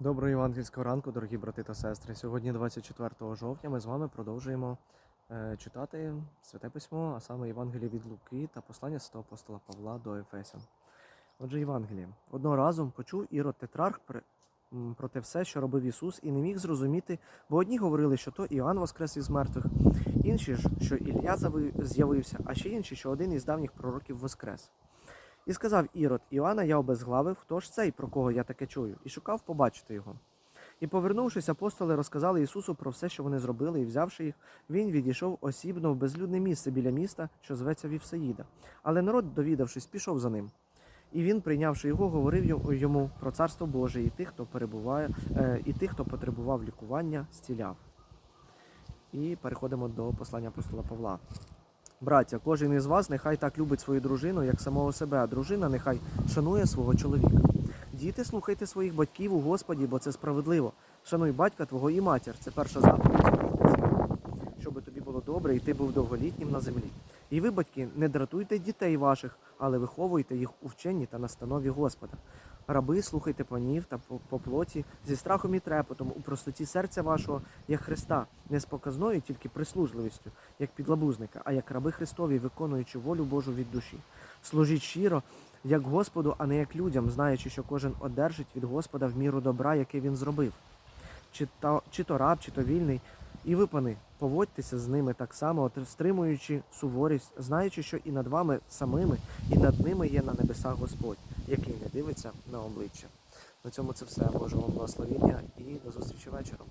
Доброго євангельського ранку, дорогі брати та сестри. Сьогодні, 24 жовтня, ми з вами продовжуємо е, читати Святе Письмо, а саме Євангеліє від Луки та послання святого апостола Павла до Ефесян. Отже, Євангеліє. Одного разу почув Ірод Тетрарх про, те все, що робив Ісус, і не міг зрозуміти, бо одні говорили, що то Іоанн воскрес із мертвих, інші ж, що Ілля з'явився, а ще інші, що один із давніх пророків воскрес. І сказав Ірод, Іоанна я обезглавив, хто ж цей, про кого я таке чую, і шукав побачити його. І повернувшись, апостоли розказали Ісусу про все, що вони зробили, і взявши їх, він відійшов осібно в безлюдне місце біля міста, що зветься Вівсаїда. Але народ, довідавшись, пішов за ним. І він, прийнявши його, говорив йому- про царство Боже і тих, хто перебуває, е, і тих, хто потребував лікування, зціляв. І переходимо до послання апостола Павла. Браття, кожен із вас нехай так любить свою дружину, як самого себе, а дружина нехай шанує свого чоловіка. Діти, слухайте своїх батьків у Господі, бо це справедливо. Шануй батька твого і матір. Це перша заповідь. Щоб тобі було добре, і ти був довголітнім на землі. І ви, батьки, не дратуйте дітей ваших, але виховуйте їх у вченні та настанові Господа. Раби, слухайте панів та по, плоті зі страхом і трепотом у простоті серця вашого, як Христа, не з показною тільки прислужливістю, як підлабузника, а як раби Христові, виконуючи волю Божу від душі. Служіть щиро, як Господу, а не як людям, знаючи, що кожен одержить від Господа в міру добра, яке він зробив. Чи то, чи то раб, чи то вільний. І ви, пани, поводьтеся з ними так само, стримуючи суворість, знаючи, що і над вами самими, і над ними є на небесах Господь, який не дивиться на обличчя. На цьому це все. Божого благословіння і до зустрічі вечором.